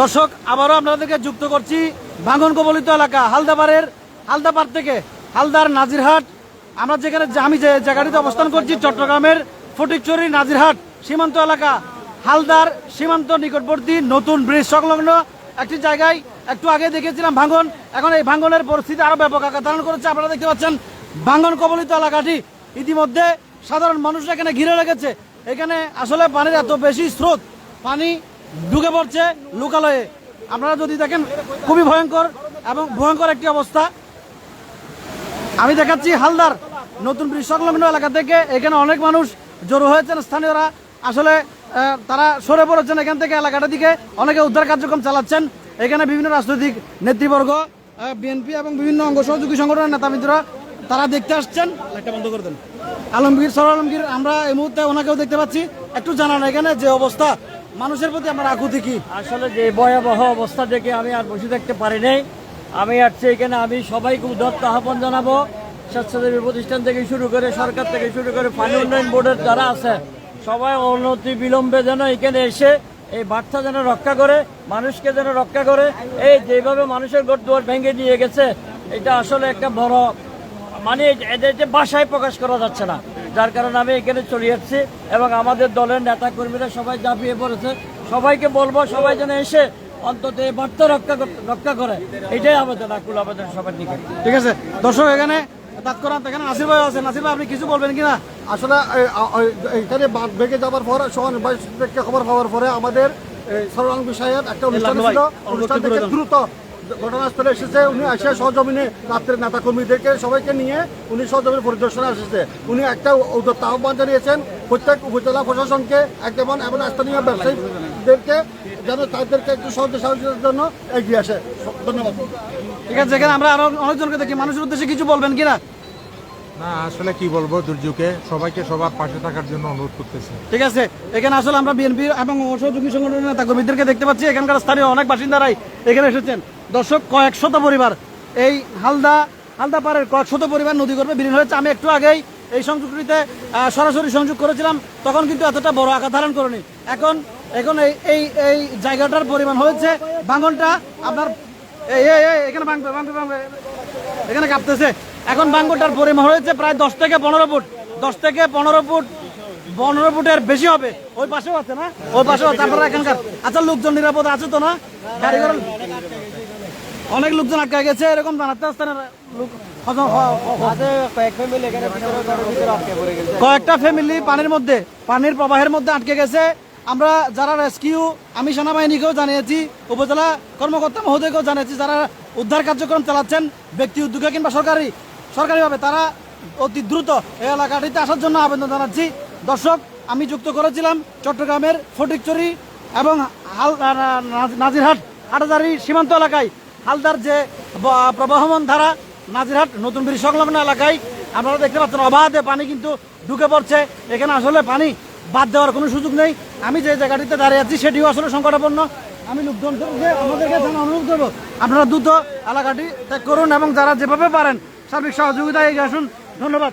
দর্শক, আবারও আপনাদেরকে যুক্ত করছি ভাঙন কবলিত এলাকা হালদাবারের হালদাপাড় থেকে হালদার নাজিরহাট। আমরা যেখানে আমি যে জায়গাটিতে অবস্থান করছি, চট্টগ্রামের ফটিকচুরি নাজিরহাট সীমান্ত এলাকা, হালদার সীমান্ত নিকটবর্তী নতুন ব্রিজ সংলগ্ন একটি জায়গায় একটু আগে দেখেছিলাম ভাঙন এখন এই ভাঙনের পরিস্থিতি আরও ব্যাপক আকার ধারণ করেছে। আপনারা দেখতে পাচ্ছেন ভাঙন কবলিত এলাকাটি ইতিমধ্যে সাধারণ মানুষরা এখানে ঘিরে রেখেছে। এখানে আসলে পানির এত বেশি স্রোত, পানি ঢুকে পড়ছে লোকালয়ে। আপনারা যদি দেখেন, খুবই ভয়ঙ্কর এবং ভয়ঙ্কর একটি অবস্থা। আমি দেখাচ্ছি হালদার, নতুন ব্রিজ সংলগ্ন এলাকা থেকে। এখানে অনেক মানুষ জড়ো হয়েছেন, স্থানীয়রা। আসলে তারা সরে পড়েছেন এখান থেকে এলাকাটা দিকে। অনেকে উদ্ধার কার্যক্রম চালাচ্ছেন। এখানে বিভিন্ন রাজনৈতিক নেতৃবর্গ বিএনপি এবং বিভিন্ন অঙ্গ সহযোগী সংগঠনের নেতামিত্ররা তারা দেখতে আসছেন। বন্ধ করে দেন। আলমগীর সর আলমগীর, আমরা এই মুহূর্তে ওনাকেও দেখতে পাচ্ছি। একটু জানান এখানে যে অবস্থা। মানুষের প্রতি আমার আকুতি কি? আসলে যে ভয়াবহ অবস্থা দেখে আমি আর বসে থাকতে পারি নাই। আমি আসছি এখানে, আমি সবাইকে উদাত্ত আহ্বান জানাব। স্বেচ্ছাসেবী প্রতিষ্ঠান থেকে শুরু করে, সরকার থেকে শুরু করে পানি উন্নয়ন বোর্ডের যারা আছে, সবাই অনতি বিলম্বে যেন এখানে এসে এই বার্তা যেন রক্ষা করে, মানুষকে যেন রক্ষা করে। এই যেভাবে মানুষের ঘর দুয়ার ভেঙে নিয়ে গেছে, এটা আসলে একটা বড় মানে এদেরকে বাসায় প্রকাশ করা যাচ্ছে না। যার কারণে আমি এখানে চলে যাচ্ছি এবং আমাদের দলের নেতা কর্মীরা সবাই ঝাঁপিয়ে পড়েছে। সবাইকে বলব সবাই যেন এসে অন্তত এই বার্তা রক্ষা রক্ষা করে। এটাই আবেদন আকুল আবেদন সবার দিকে। ঠিক আছে। দর্শক এখানে তৎক্ষণাৎ এখানে নাসির ভাই আছে। নাসির ভাই আপনি কিছু বলবেন কিনা আসলে আ- এই- ভেঙে যাওয়ার পর সোহান খবর পাওয়ার পরে আমাদের সরলাং বিষয়ের একটা অনুষ্ঠান ছিল। অনুষ্ঠান থেকে দ্রুত ঘটনাস্থলে এসেছে উনি এসে সহজমিনে রাত্রের নেতা কর্মীদেরকে সবাইকে নিয়ে উনি সহজমিনে পরিদর্শনে এসেছে। উনি একটা আহ্বান জানিয়েছেন প্রত্যেক উপজেলা প্রশাসনকে একদম এবং স্থানীয় ব্যবসায়ীদেরকে যেন তাদেরকে একটু সহজে সাহায্যের জন্য এগিয়ে আসে। ধন্যবাদ। ঠিক আছে এখানে আমরা আরও অনেকজনকে দেখি। মানুষের উদ্দেশ্যে কিছু বলবেন কিনা না? আসলে কি বলব দুর্যোগে সবাইকে সবার পাশে থাকার জন্য অনুরোধ করতেছি। ঠিক আছে এখানে আসলে আমরা বিএনপি এবং সহযোগী সংগঠনের নেতা কর্মীদেরকে দেখতে পাচ্ছি। এখানকার স্থানীয় অনেক বাসিন্দারাই এখানে এসেছেন। দর্শক, কয়েক শত পরিবার এই হালদা হালদা পাড়ের কয়েক শত পরিবার নদী গর্ভে বিলীন হয়েছে। আমি একটু আগেই এই সংযোগটিতে সরাসরি সংযোগ করেছিলাম, তখন কিন্তু এতটা বড় আকার ধারণ করেনি। এখন এখন এই এই এই জায়গাটার পরিমাণ হয়েছে। ভাঙনটা আপনার এখানে ভাঙবে ভাঙবে ভাঙবে। এখানে কাঁপতেছে। এখন বাঙ্গটার পরিমাণ হয়েছে প্রায় দশ থেকে পনেরো ফুট। দশ থেকে পনেরো ফুট, পনেরো ফুটের বেশি হবে। ওই পাশেও আছে না? ওই পাশেও আছে, আপনারা এখানকার। আচ্ছা লোকজন নিরাপদ আছে তো না? গাড়ি অনেক লোকজন আটকে গেছে এরকম জানাতে আসতে হ- কয়েকটা ফ্যামিলি পানির মধ্যে পানির প্রবাহের মধ্যে আটকে গেছে। আমরা যারা রেস্কিউ আমি সেনাবাহিনীকেও জানিয়েছি উপজেলা কর্মকর্তা মহোদয়কেও জানিয়েছি যারা উদ্ধার কার্যক্রম চালাচ্ছেন ব্যক্তি উদ্যোগে কিংবা সরকারি সরকারিভাবে তারা অতি দ্রুত এই এলাকাটিতে আসার জন্য আবেদন জানাচ্ছি। দর্শক আমি যুক্ত করেছিলাম চট্টগ্রামের ফটিকচুরি এবং হাল নাজিরহাট হাটাজারি সীমান্ত এলাকায়। হালদার যে প্রবাহমান ধারা, নাজিরহাট নতুন ব্রিজ সংলগ্ন এলাকায়, আপনারা দেখতে পাচ্ছেন অবাধে পানি কিন্তু ঢুকে পড়ছে। এখানে আসলে পানি বাদ দেওয়ার কোনো সুযোগ নেই। আমি যে জায়গাটিতে দাঁড়িয়ে আছি, সেটিও আসলে সংকটাপন্ন। আমি লোকজনকে আমাদেরকে অনুরোধ করব, আপনারা দ্রুত এলাকাটি ত্যাগ করুন এবং যারা যেভাবে পারেন সার্বিক সহযোগিতা এগিয়ে আসুন। ধন্যবাদ।